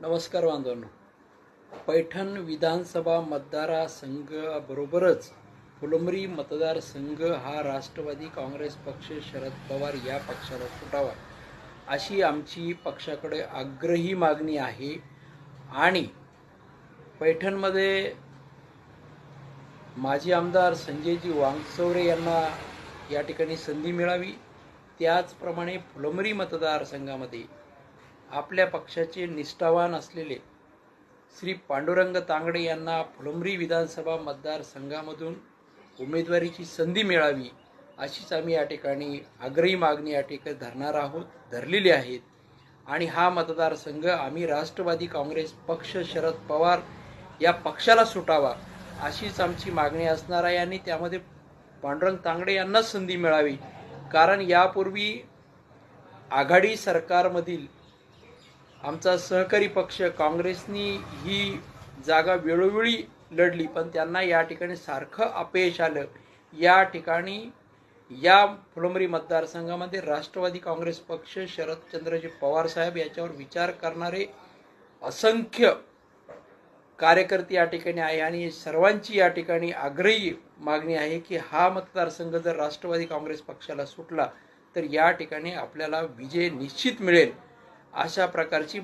नमस्कार बांधवांनो. पैठण विधानसभा मतदारसंघाबरोबरच फुलंबरी मतदारसंघ हा राष्ट्रवादी काँग्रेस पक्ष शरद पवार या पक्षाला फुटावा अशी आमची पक्षाकडे आग्रही मागणी आहे आणि पैठणमध्ये माजी आमदार संजयजी वांगचौरे यांना या ठिकाणी संधी मिळावी. त्याचप्रमाणे फुलंबरी मतदारसंघामध्ये आपल्या पक्षाचे निष्ठावान असलेले श्री पांडुरंग तांगडे यांना फुलंब्री विधानसभा मतदारसंघामधून उमेदवारीची संधी मिळावी अशीच आम्ही या ठिकाणी आग्रही मागणी या ठिकाणी धरणार आहोत धरलेली आहेत. आणि हा मतदारसंघ आम्ही राष्ट्रवादी काँग्रेस पक्ष शरद पवार या पक्षाला सुटावा अशीच आमची मागणी असणार आहे आणि त्यामध्ये पांडुरंग तांगडे यांनाच संधी मिळावी. कारण यापूर्वी आघाडी सरकारमधील आमचा सहकारी पक्ष काँग्रेसनी ही जागा वेळोवेळी लढली पण त्यांना या ठिकाणी सारखं अपयश आलं. या ठिकाणी या फुलंबरी मतदारसंघामध्ये राष्ट्रवादी काँग्रेस पक्ष शरदचंद्रजी पवार साहेब याच्यावर विचार करणारे असंख्य कार्यकर्ते या ठिकाणी आहे आणि सर्वांची या ठिकाणी आग्रही मागणी आहे की हा मतदारसंघ जर राष्ट्रवादी काँग्रेस पक्षाला सुटला तर या ठिकाणी आपल्याला विजय निश्चित मिळेल. अशा प्रकारची